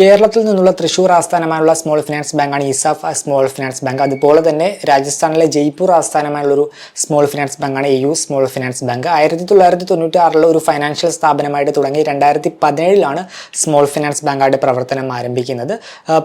കേരളത്തിൽ നിന്നുള്ള തൃശൂർ ആസ്ഥാനമായുള്ള സ്മോൾ ഫിനാൻസ് ബാങ്കാണ് ഇസാഫ് സ്മോൾ ഫിനാൻസ് ബാങ്ക് അതുപോലെ തന്നെ രാജസ്ഥാനിലെ ജയ്പൂർ ആസ്ഥാനമായുള്ള ഒരു സ്മോൾ ഫിനാൻസ് ബാങ്കാണ് A U small finance bank ആയിരത്തി തൊള്ളായിരത്തി തൊണ്ണൂറ്റി ആറിൽ ഒരു ഫൈനാൻഷ്യൽ സ്ഥാപനമായിട്ട് തുടങ്ങി രണ്ടായിരത്തി പതിനേഴിലാണ് സ്മോൾ ഫിനാൻസ് ബാങ്കായിട്ട് പ്രവർത്തനം ആരംഭിക്കുന്നത്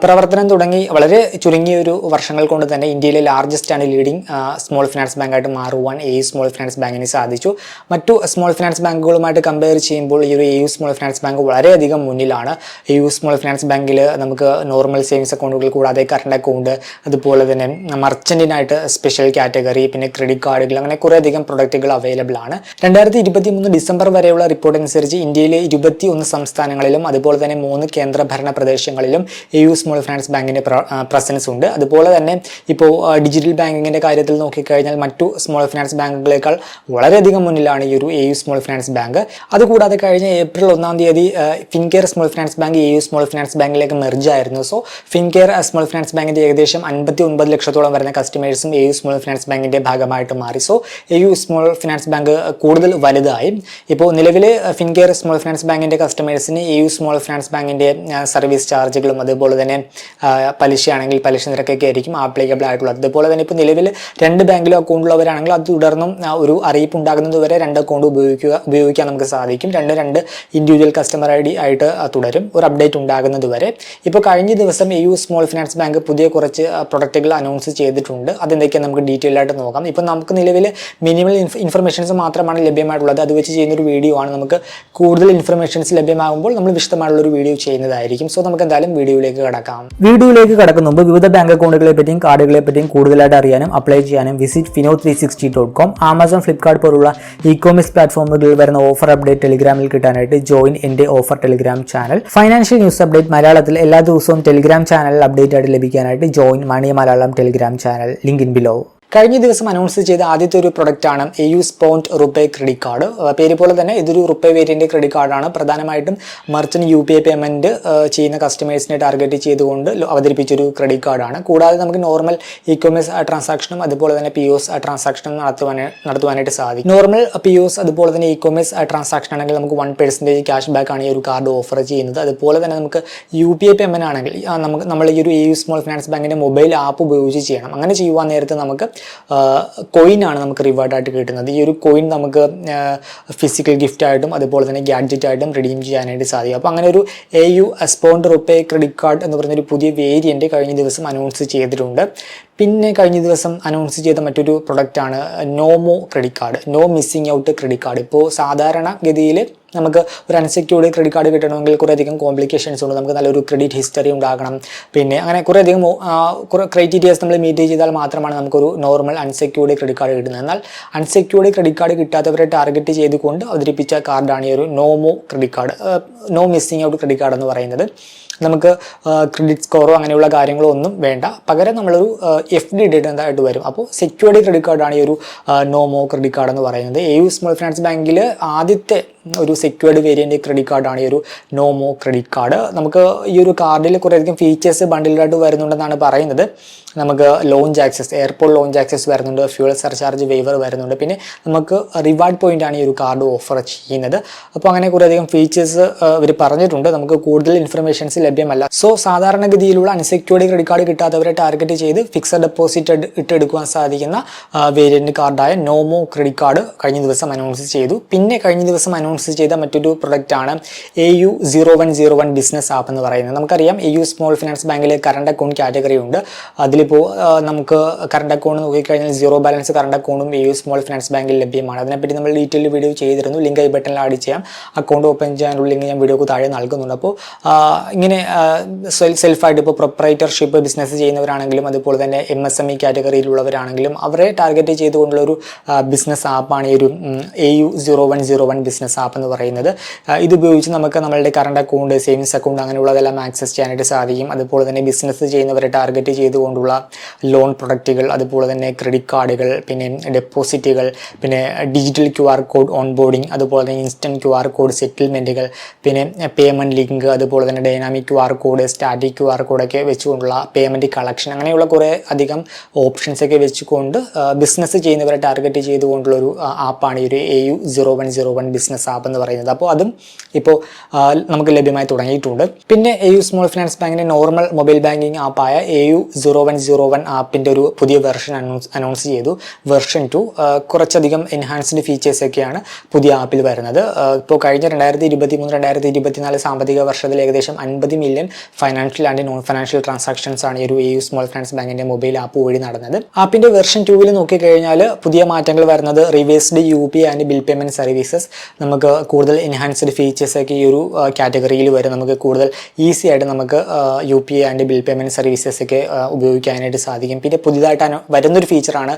പ്രവർത്തനം തുടങ്ങി വളരെ ചുരുങ്ങിയ ഒരു വർഷങ്ങൾ കൊണ്ട് തന്നെ ഇന്ത്യയിലെ ലാർജസ്റ്റ് ആണ് ലീഡിംഗ് സ്മോൾ ഫിനാൻസ് ബാങ്കായിട്ട് മാറുവാൻ എ യു സ്മോൾ ഫിനാൻസ് ബാങ്കിന് സാധിച്ചു മറ്റു സ്മോൾ ഫിനാൻസ് ബാങ്കുകളുമായിട്ട് കമ്പയർ ചെയ്യുമ്പോൾ ഈ ഒരു A U small finance bank വളരെയധികം മുന്നിലാണ് യു സ്മോൾ ഫിനാൻസ് ബാങ്കിൽ നമുക്ക് നോർമൽ സേവിങ്സ് അക്കൗണ്ടുകൾ കൂടാതെ കറണ്ട് അക്കൗണ്ട് അതുപോലെ തന്നെ മർച്ചന്റിനായിട്ട് സ്പെഷ്യൽ കാറ്റഗറി പിന്നെ ക്രെഡിറ്റ് കാർഡുകൾ അങ്ങനെ കുറേയധികം പ്രൊഡക്റ്റുകൾ അവൈലബിൾ ആണ്. രണ്ടായിരത്തി ഇരുപത്തി മൂന്ന് ഡിസംബർ വരെയുള്ള റിപ്പോർട്ട് അനുസരിച്ച് ഇന്ത്യയിലെ ഇരുപത്തി ഒന്ന് സംസ്ഥാനങ്ങളിലും അതുപോലെ തന്നെ മൂന്ന് കേന്ദ്രഭരണ പ്രദേശങ്ങളിലും എ യു സ്മോൾ ഫിനാൻസ് ബാങ്കിന്റെ പ്രസൻസ് ഉണ്ട്. അതുപോലെ തന്നെ ഇപ്പോൾ ഡിജിറ്റൽ ബാങ്കിങ്ങിന്റെ കാര്യത്തിൽ നോക്കിക്കഴിഞ്ഞാൽ മറ്റു സ്മോൾ ഫിനാൻസ് ബാങ്കുകളേക്കാൾ വളരെയധികം മുന്നിലാണ് ഈ ഒരു A U small finance bank അതുകൂടാതെ കഴിഞ്ഞ ഏപ്രിൽ ഒന്നാം തീയതി Fincare small finance bank A U small finance ബാങ്കിലേക്ക് മെർജ് ആയിരുന്നു. സോ ഫിൻകെയർ സ്മോൾ ഫിനാൻസ് ബാങ്കിന്റെ ഏകദേശം അൻപത്തി ഒൻപത് ലക്ഷത്തോളം വരുന്ന കസ്റ്റമേഴ്സും എ യു സ്മോൾ ഫിനാൻസ് ബാങ്കിന്റെ ഭാഗമായിട്ട് മാറി. So A U small finance bank കൂടുതൽ വലുതായി. ഇപ്പോൾ നിലവിൽ ഫിൻകെയർ സ്മോൾ ഫിനാൻസ് ബാങ്കിന്റെ കസ്റ്റമേഴ്സിന് എ യു സ്മോൾ ഫിനാൻസ് ബാങ്കിന്റെ സർവീസ് ചാർജുകളും അതുപോലെ തന്നെ ആ, പലിശയാണെങ്കിൽ പലിശ നിരക്കൊക്കെ ആയിരിക്കും ആപ്ലിക്കബിൾ ആയിട്ടുള്ളത്. അതുപോലെ തന്നെ ഇപ്പോൾ നിലവിൽ രണ്ട് ബാങ്കിലും അക്കൗണ്ട് ഉള്ളവരാണെങ്കിൽ അത് തുടർന്നും ഒരു അറിയിപ്പ് ഉണ്ടാകുന്നത് വരെ രണ്ട് അക്കൗണ്ട് ഉപയോഗിക്കുക ഉപയോഗിക്കാൻ നമുക്ക് സാധിക്കും. രണ്ട് രണ്ട് ഇൻഡിവിജ്വൽ കസ്റ്റമർ ഐ ഡി ആയിട്ട് ആ, തുടരും. ഒരു അപ്ഡേറ്റ് ഉണ്ടാകുന്നത് വരെ. ഇപ്പോൾ കഴിഞ്ഞ ദിവസം യു സ്മോൾ ഫിനാൻസ് ബാങ്ക് പുതിയ കുറച്ച് പ്രൊഡക്റ്റുകൾ അനൗൺസ് ചെയ്തിട്ടുണ്ട്. അതെന്തൊക്കെയാണ് നമുക്ക് ഡീറ്റെയിൽ ആയിട്ട് നോക്കാം. ഇപ്പോൾ നമുക്ക് നിലവിൽ മിനിമൽ ഇൻഫർമേഷൻസ് മാത്രമാണ് ലഭ്യമായിട്ടുള്ളത്. അത് വെച്ച് ചെയ്യുന്നൊരു വീഡിയോ ആണ്. നമുക്ക് കൂടുതൽ ഇൻഫർമേഷൻസ് ലഭ്യമാകുമ്പോൾ നമ്മൾ വിശദമായിട്ടുള്ള ഒരു വീഡിയോ ചെയ്യുന്നതായിരിക്കും. സോ നമുക്ക് എന്തായാലും വീഡിയോയിലേക്ക് കടക്കാം. വീഡിയോയിലേക്ക് കടക്കുന്ന. മുമ്പ് വിവിധ ബാങ്ക് അക്കൗണ്ടുകളെ പറ്റിയും കാർഡുകളെ പറ്റിയും കൂടുതലായിട്ട് അറിയാനും അപ്ലൈ ചെയ്യാനും visit Fino three sixty dot com Amazon Flipkart പോലുള്ള ഇ കോമേഴ്സ് പ്ലാറ്റ്ഫോമുകളിൽ വരുന്ന ഓഫർ അപ്ഡേറ്റ് ടെലിഗ്രാമിൽ കിട്ടാനായിട്ട് ജോയിൻ എന്റെ offer Telegram channel financial news update മലയാളത്തിൽ എല്ലാ ദിവസവും ടെലിഗ്രാം ചാനൽ അപ്ഡേറ്റ് ആയിട്ട് ലഭിക്കാനായിട്ട് join money Malayalam Telegram channel link in below കഴിഞ്ഞ ദിവസം അനൗൺസ് ചെയ്ത ആദ്യത്തെ ഒരു പ്രൊഡക്റ്റ് ആണ് A U Spont RuPay credit card പേര് പോലെ തന്നെ ഇതൊരു റുപ്പേ വേരിയന്റെ ക്രെഡിറ്റ് കാർഡാണ് പ്രധാനമായിട്ടും merchant U P I payment ചെയ്യുന്ന കസ്റ്റമേഴ്സിനെ ടാർഗറ്റ് ചെയ്തുകൊണ്ട് അവതരിപ്പിച്ചൊരു ക്രെഡിറ്റ് കാർഡാണ് കൂടാതെ നമുക്ക് നോർമൽ ഇ കൊമേഴ്സ് ട്രാൻസാക്ഷനും അതുപോലെ തന്നെ പി ഒസ് ട്രാൻസാക്ഷനും നടത്തുവാൻ നടത്തുവാനായിട്ട് സാധിക്കും. നോർമൽ പി ഒസ് അതുപോലെ തന്നെ ഇ കൊമേഴ്സ് ട്രാൻസാക്ഷൻ ആണെങ്കിൽ നമുക്ക് വൺ പെർസെന്റേജ് ക്യാഷ് ബാക്ക് ആണ് ഈ ഒരു കാർഡ് ഓഫർ ചെയ്യുന്നത്. അതുപോലെ തന്നെ നമുക്ക് യു പി ഐ പേയ്മെന്റ് ആണെങ്കിൽ നമുക്ക് നമ്മൾ ഈ ഒരു എ യു സ്മോൾ ഫിനാൻസ് ബാങ്കിന്റെ മൊബൈൽ ആപ്പ് ഉപയോഗിച്ച് ചെയ്യണം. അങ്ങനെ ചെയ്യുവാൻ നേരത്തെ നമുക്ക് കോയിൻ ആണ് നമുക്ക് റിവാർഡ് ആയിട്ട് കിട്ടുന്നത്. ഈ ഒരു കോയിൻ നമുക്ക് ഫിസിക്കൽ ഗിഫ്റ്റ് ആയിട്ടും അതുപോലെ തന്നെ ഗാഡ്ജറ്റ് ആയിട്ടും റിഡീം ചെയ്യാനായിട്ട് സാധിക്കും. അപ്പോൾ അങ്ങനെ ഒരു A U Spont RuPay credit card എന്ന് പറയുന്ന ഒരു പുതിയ വേരിയന്റ് കഴിഞ്ഞ ദിവസം അനൗൺസ് ചെയ്തിട്ടുണ്ട്. പിന്നെ കഴിഞ്ഞ ദിവസം അനൗൺസ് ചെയ്ത മറ്റൊരു പ്രൊഡക്റ്റാണ് Nomo credit card no missing out credit card ഇപ്പോൾ സാധാരണ ഗതിയിൽ നമുക്ക് ഒരു അൺസെക്യൂർഡ് ക്രെഡിറ്റ് കാർഡ് കിട്ടണമെങ്കിൽ കുറേയധികം കോംപ്ലിക്കേഷൻസ് ഉണ്ട്. നമുക്ക് നല്ലൊരു ക്രെഡിറ്റ് ഹിസ്റ്ററി ഉണ്ടാകണം. പിന്നെ അങ്ങനെ കുറേയധികം ക്രൈറ്റീരിയാസ് നമ്മൾ മീറ്റ് ചെയ്താൽ മാത്രമാണ് നമുക്കൊരു നോർമൽ അൺസെക്യൂർഡ് ക്രെഡിറ്റ് കാർഡ് കിട്ടുന്നത്. എന്നാൽ അൺസെക്യൂർഡ് ക്രെഡിറ്റ് കാർഡ് കിട്ടാത്തവരെ ടാർഗറ്റ് ചെയ്തുകൊണ്ട് അവതരിപ്പിച്ച കാർഡാണ് ഈ ഒരു Nomo credit card no missing out credit card എന്ന് പറയുന്നത്. നമുക്ക് ക്രെഡിറ്റ് സ്കോറോ അങ്ങനെയുള്ള കാര്യങ്ങളോ ഒന്നും വേണ്ട. പകരം നമ്മളൊരു എഫ് ഡി ഇടേണ്ടതായിട്ട് വരും. അപ്പോൾ സെക്യൂരിറ്റി ക്രെഡിറ്റ് കാർഡാണ് ഈ ഒരു നോമോ ക്രെഡിറ്റ് കാർഡ് എന്ന് പറയുന്നത്. എ യു സ്മോൾ ഫിനാൻസ് ബാങ്കിൽ ആദ്യത്തെ ഒരു സെക്യൂർഡ് വേരിയന്റ് ക്രെഡിറ്റ് കാർഡാണ് ഈ ഒരു നോമോ ക്രെഡിറ്റ് കാർഡ് നമുക്ക് ഈ ഒരു കാർഡിൽ കുറേയധികം ഫീച്ചേഴ്സ് ബണ്ടിലായിട്ട് വരുന്നുണ്ടെന്നാണ് പറയുന്നത്. നമുക്ക് lounge access airport lounge access വരുന്നുണ്ട് ഫ്യൂൾ സർചാർജ് വേവർ വരുന്നുണ്ട്. പിന്നെ നമുക്ക് റിവാർഡ് പോയിന്റ് ആണ് ഈ ഒരു കാർഡ് ഓഫർ ചെയ്യുന്നത്. അപ്പോൾ അങ്ങനെ കുറേയധികം ഫീച്ചേഴ്സ് ഇവർ പറഞ്ഞിട്ടുണ്ട്. നമുക്ക് കൂടുതൽ ഇൻഫർമേഷൻസ് ലഭ്യമല്ല. സോ സാധാരണഗതിയിലുള്ള അൺസെക്യൂർഡ് ക്രെഡിറ്റ് കാർഡ് കിട്ടാത്തവരെ ടാർഗറ്റ് ചെയ്ത് ഫിക്സഡ് ഡെപ്പോസിറ്റ് ഇട്ടെടുക്കുവാൻ സാധിക്കുന്ന വേരിയന്റ് കാർഡായ നോമോ ക്രെഡിറ്റ് കാർഡ് കഴിഞ്ഞ ദിവസം അനൗൺസ് ചെയ്തു. പിന്നെ കഴിഞ്ഞ ദിവസം അനൗൺസ് ചെയ്ത മറ്റൊരു പ്രൊഡക്റ്റ് ആണ് A U zero one zero one business app എന്ന് പറയുന്നത്. നമുക്കറിയാം എ യു സ്മോൾ ഫിനാൻസ് ബാങ്കിൽ കറണ്ട് അക്കൗണ്ട് കാറ്റഗറി ഉണ്ട്. അതിലിപ്പോൾ നമുക്ക് കറണ്ട് അക്കൗണ്ട് നോക്കിക്കഴിഞ്ഞാൽ സീറോ ബാലൻസ് കറണ്ട് അക്കൗണ്ടും എ യു സ്മോൾ ഫിനാൻസ് ബാങ്കിൽ ലഭ്യമാണ്. അതിനെപ്പറ്റി നമ്മൾ ഡീറ്റെയിൽ വീഡിയോ ചെയ്തിരുന്നു. ലിങ്ക് ഐ ബട്ടണിൽ ആഡ് ചെയ്യാം. അക്കൗണ്ട് ഓപ്പൺ ചെയ്യാനുള്ള ലിങ്ക് ഞാൻ വീഡിയോക്ക് താഴെ നൽകുന്നുണ്ട്. അപ്പോൾ ഇങ്ങനെ സെൽഫായിട്ട് ഇപ്പോൾ പ്രൊപ്പറേറ്റർഷിപ്പ് ബിസിനസ് ചെയ്യുന്നവരാണെങ്കിലും അതുപോലെ തന്നെ എം എസ് എം ഇ കാറ്റഗറിയിലുള്ളവരാണെങ്കിലും അവരെ ടാർഗറ്റ് ചെയ്തുകൊണ്ടുള്ള ഒരു ബിസിനസ് ആപ്പാണ് ഈ ഒരു A U zero one zero one business എന്ന് പറയുന്നത്. ഇത് ഉപയോഗിച്ച് നമുക്ക് നമ്മളുടെ കറണ്ട് അക്കൗണ്ട് സേവിങ്സ് അക്കൗണ്ട് അങ്ങനെയുള്ളതെല്ലാം ആക്സസ് ചെയ്യാനായിട്ട് സാധിക്കും. അതുപോലെ തന്നെ ബിസിനസ് ചെയ്യുന്നവരെ ടാർഗറ്റ് ചെയ്തുകൊണ്ടുള്ള ലോൺ പ്രൊഡക്റ്റുകൾ അതുപോലെ തന്നെ ക്രെഡിറ്റ് കാർഡുകൾ പിന്നെ ഡെപ്പോസിറ്റുകൾ പിന്നെ digital Q R code onboarding അതുപോലെ തന്നെ ഇൻസ്റ്റന്റ് ക്യു ആർ കോഡ് സെറ്റിൽമെന്റുകൾ പിന്നെ പേയ്മെന്റ് ലിങ്ക് അതുപോലെ തന്നെ dynamic Q R code static Q R കോഡൊക്കെ വെച്ചുകൊണ്ടുള്ള പേയ്മെന്റ് കളക്ഷൻ അങ്ങനെയുള്ള കുറേ അധികം ഓപ്ഷൻസ് ഒക്കെ വെച്ചുകൊണ്ട് ബിസിനസ് ചെയ്യുന്നവരെ ടാർഗറ്റ് ചെയ്തുകൊണ്ടുള്ള ഒരു ആപ്പാണ് ഈ ഒരു A U zero one zero one business app എന്ന് പറയുന്നത്. അപ്പോൾ അതും ഇപ്പോൾ നമുക്ക് ലഭ്യമായി തുടങ്ങിയിട്ടുണ്ട്. പിന്നെ എ യു സ്മോൾ ഫിനാൻസ് ബാങ്കിന്റെ normal mobile banking ആപ്പായ A U zero one zero one ആപ്പിന്റെ ഒരു പുതിയ വെർഷൻ അനൗൺസ് അനൗൺസ് ചെയ്തു. വെർഷൻ ടു കുറച്ചധികം എൻഹാൻസ്ഡ് ഫീച്ചേഴ്സൊക്കെയാണ് പുതിയ ആപ്പിൽ വരുന്നത്. ഇപ്പോൾ കഴിഞ്ഞ രണ്ടായിരത്തി ഇരുപത്തി മൂന്ന് രണ്ടായിരത്തി ഇരുപത്തിനാല് സാമ്പത്തിക വർഷത്തിൽ ഏകദേശം അൻപത് million financial and non financial transactions ആണ് ഈ ഒരു എ യു സ്മോൾ ഫിനാൻസ് ബാങ്കിന്റെ മൊബൈൽ ആപ്പ് വഴി നടന്നത്. ആപ്പിന്റെ വെർഷൻ ടൂവിൽ നോക്കിക്കഴിഞ്ഞാൽ പുതിയ മാറ്റങ്ങൾ വരുന്നത് reversed U P and bill payment services നമുക്ക് കൂടുതൽ എൻഹാൻസ്ഡ് ഫീച്ചേഴ്സൊക്കെ ഈ ഒരു കാറ്റഗറിയിൽ വരെ നമുക്ക് കൂടുതൽ ഈസി ആയിട്ട് നമുക്ക് U P I and bill payment services ഒക്കെ ഉപയോഗിക്കാനായിട്ട് സാധിക്കും. പിന്നെ പുതിയതായിട്ട് വരുന്നൊരു ഫീച്ചറാണ്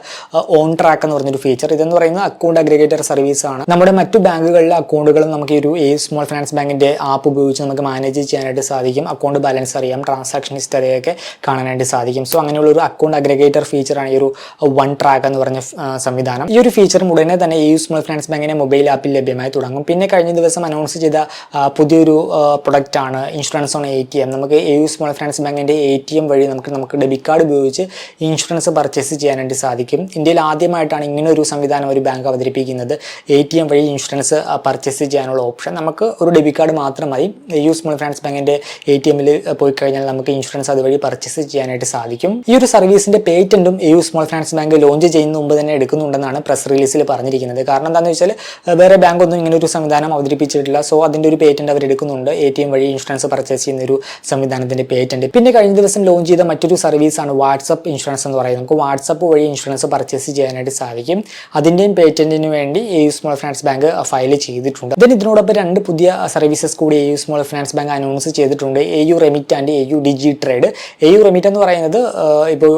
ഓൺ ട്രാക്ക് എന്ന് പറഞ്ഞൊരു ഫീച്ചർ ഇതെന്ന് പറയുന്നത് അക്കൗണ്ട് അഗ്രിഗേറ്റർ സർവീസ് ആണ്. നമ്മുടെ മറ്റു ബാങ്കുകളിലെ അക്കൗണ്ടുകളും നമുക്ക് ഈ ഒരു എ സ്മോൾ ഫിനാൻസ് ബാങ്കിന്റെ ആപ്പ് ഉപയോഗിച്ച് നമുക്ക് മാനേജ് ചെയ്യാനായിട്ട് സാധിക്കും. അക്കൗണ്ട് ബാലൻസ് അറിയാം ട്രാൻസാക്ഷൻ ഹിസ്റ്ററിയൊക്കെ കാണാനായിട്ട് സാധിക്കും. സോ അങ്ങനെയുള്ള ഒരു അക്കൗണ്ട് അഗ്രിഗേറ്റർ ഫീച്ചറാണ് ഈ ഒരു വൺ ട്രാക്ക് എന്ന് പറഞ്ഞ സംവിധാനം. ഈ ഒരു ഫീച്ചർ ഉടനെ തന്നെ എ സ്മോൾ ഫിനാൻസ് ബാങ്കിന്റെ മൊബൈൽ ആപ്പിൽ ലഭ്യമായി തുടങ്ങും. പിന്നെ കഴിഞ്ഞ ദിവസം അനൗൺസ് ചെയ്ത പുതിയൊരു പ്രൊഡക്റ്റാണ് insurance on A T M നമുക്ക് എ യു സ്മോൾ ഫിനാൻസ് ബാങ്കിന്റെ എ ടി എം വഴി നമുക്ക് നമുക്ക് ഡെബിറ്റ് കാർഡ് ഉപയോഗിച്ച് ഇൻഷുറൻസ് പർച്ചേസ് ചെയ്യാനായിട്ട് സാധിക്കും. ഇന്ത്യയിൽ ആദ്യമായിട്ടാണ് ഇങ്ങനെ ഒരു സംവിധാനം ഒരു ബാങ്ക് അവതരിപ്പിക്കുന്നത്. എ ടി എം വഴി ഇൻഷുറൻസ് പർച്ചേസ് ചെയ്യാനുള്ള ഓപ്ഷൻ നമുക്ക് ഒരു ഡെബിറ്റ് കാർഡ് മാത്രമായി മതി എ യു സ്മോൾ ഫിനാൻസ് ബാങ്കിന്റെ എ ടി എമ്മിൽ പോയി കഴിഞ്ഞാൽ നമുക്ക് ഇൻഷുറൻസ് അതുവഴി പർച്ചേസ് ചെയ്യാനായിട്ട് സാധിക്കും. ഈ ഒരു സർവീസിന്റെ പേറ്റന്റും A U small finance bank launch ചെയ്യുന്ന മുമ്പ് തന്നെ എടുക്കുന്നുണ്ടെന്നാണ് പ്രസ് റിലീസിൽ പറഞ്ഞിരിക്കുന്നത്. കാരണം എന്താണെന്ന് വെച്ചാൽ വേറെ ബാങ്കൊന്നും ഇങ്ങനെ ഒരു സംവിധാനം അവതരിപ്പിച്ചിട്ടില്ല. സോ അതിന്റെ ഒരു പേറ്റന്റ് അവർ എടുക്കുന്നുണ്ട്. എ ടി എം വഴി ഇൻഷുറൻസ് പർച്ചേസ് ചെയ്യുന്ന ഒരു സംവിധാനത്തിന്റെ പേറ്റന്റ് പിന്നെ കഴിഞ്ഞ ദിവസം ലോഞ്ച് ചെയ്ത മറ്റൊരു സർവീസാണ് വാട്സപ്പ് ഇൻഷുറൻസ് എന്ന് പറയുന്നത്. നമുക്ക് വാട്സപ്പ് വഴി ഇൻഷുറൻസ് പർച്ചേസ് ചെയ്യാനായിട്ട് സാധിക്കും. അതിന്റെയും പേറ്റന്റിന് വേണ്ടി A U small finance bank file ചെയ്തിട്ടുണ്ട്. ദൻ ഇതിനോടൊപ്പം രണ്ട് പുതിയ സർവീസസ് കൂടി A U small finance bank announce ചെയ്തിട്ടുണ്ട്. A U remit and A U digi trade A U remit എന്ന് പറയുന്നത് ഇപ്പോൾ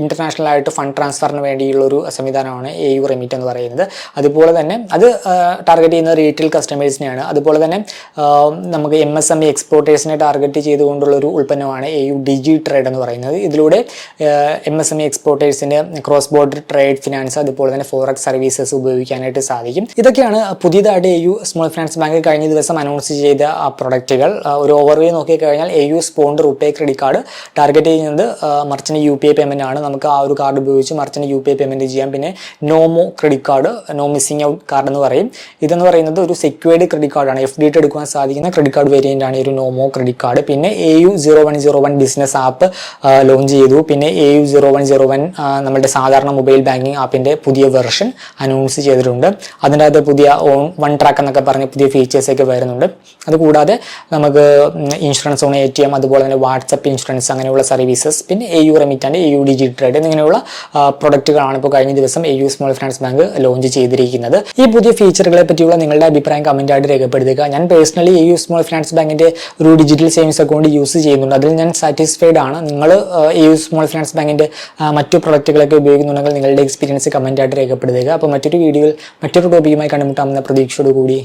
ഇന്റർനാഷണൽ ആയിട്ട് ഫണ്ട് ട്രാൻസ്ഫറിന് വേണ്ടിയുള്ള ഒരു സംവിധാനമാണ് എ യു റെമിറ്റ് എന്ന് പറയുന്നത്. അതുപോലെ തന്നെ അത് ടാർഗറ്റ് ചെയ്യുന്ന റീറ്റെയിൽ കസ്റ്റമേഴ്സിനെയാണ് അതുപോലെ തന്നെ നമുക്ക് എം എസ് എം ഇ എക്സ്പോർട്ടേഴ്സിനെ ടാർഗറ്റ് ചെയ്തുകൊണ്ടുള്ള ഒരു ഉൽപ്പന്നമാണ് എ യു ഡിജി ട്രേഡ് എന്ന് പറയുന്നത്. ഇതിലൂടെ എം എസ് എം ഇ എക്സ്പോർട്ടേഴ്സിന്റെ ക്രോസ് ബോർഡർ ട്രേഡ് ഫിനാൻസ് അതുപോലെ തന്നെ ഫോറക്സ് സർവീസസ് ഉപയോഗിക്കാനായിട്ട് സാധിക്കും. ഇതൊക്കെയാണ് പുതിയതായിട്ട് A U small finance bank കഴിഞ്ഞ ദിവസം അനൗൺസ് ചെയ്ത പ്രൊഡക്റ്റുകൾ ഒരു ഓവർവ്യൂ നോക്കിക്കഴിഞ്ഞാൽ A U Spont RuPay credit card target ചെയ്യുന്നത് merchant U P I payment ആണ്. നമുക്ക് ആ ഒരു കാർഡ് ഉപയോഗിച്ച് merchant U P I payment ചെയ്യാം. പിന്നെ Nomo credit card no missing out card എന്ന് പറയും. ഇതെന്ന് പറയുന്നത് ഒരു സെക്യൂർഡ് ക്രെഡിറ്റ് കാർഡാണ് എഫ് ഡി എടുക്കാൻ സാധിക്കുന്ന ക്രെഡിറ്റ് കാർഡ് വേരിയന്റ് ആണ്. ഒരു നോമോ ക്രെഡിറ്റ് കാർഡ് പിന്നെ A U zero one zero one business app launch ചെയ്തു. പിന്നെ A U zero one zero one നമ്മുടെ സാധാരണ മൊബൈൽ ബാങ്കിങ് ആപ്പിന്റെ പുതിയ വെർഷൻ അനൗൺസ് ചെയ്തിട്ടുണ്ട്. അതിന്റെ അകത്ത് പുതിയ ഓൺ വൺ ട്രാക്ക് എന്നൊക്കെ പറഞ്ഞ പുതിയ ഫീച്ചേഴ്സ് ഒക്കെ വരുന്നുണ്ട്. അതുകൂടാതെ നമുക്ക് insurance on A T M അതുപോലെ തന്നെ വാട്സപ്പ് ഇൻഷുറൻസ് അങ്ങനെയുള്ള സർവീസസ് പിന്നെ A U remit and A U digi trade എന്നിങ്ങനെയുള്ള പ്രൊഡക്റ്റുകളാണ് ഇപ്പോൾ കഴിഞ്ഞ ദിവസം A U small finance bank launch ചെയ്തിരിക്കുന്നത്. ഈ പുതിയ ഫീച്ചറുകളെ പറ്റിയുള്ള നിങ്ങളുടെ അഭിപ്രായം കമന്റ് ആയിട്ട് രേഖപ്പെടുത്തുക. ഞാൻ പേഴ്സണലി ഈ സ്മോൾ ഫിനാൻസ് ബാങ്കിന്റെ ഒരു ഡിജിറ്റൽ സേവിങ്സ് അക്കൗണ്ട് യൂസ് ചെയ്യുന്നുണ്ട്. അതിൽ ഞാൻ സാറ്റിസ്ഫൈഡ് ആണ്. നിങ്ങൾ ഈ സ്മോൾ ഫിനാൻസ് ബാങ്കിന്റെ മറ്റു പ്രൊഡക്റ്റുകളൊക്കെ ഉപയോഗിക്കുന്നുണ്ടെങ്കിൽ നിങ്ങളുടെ എക്സ്പീരിയൻസ് കമന്റ് ആയിട്ട് രേഖപ്പെടുത്തുക. അപ്പോൾ മറ്റൊരു വീഡിയോയിൽ മറ്റൊരു ടോപ്പിക്കുമായി കണ്ടുമുട്ടാമെന്ന പ്രതീക്ഷയോടുകൂടി.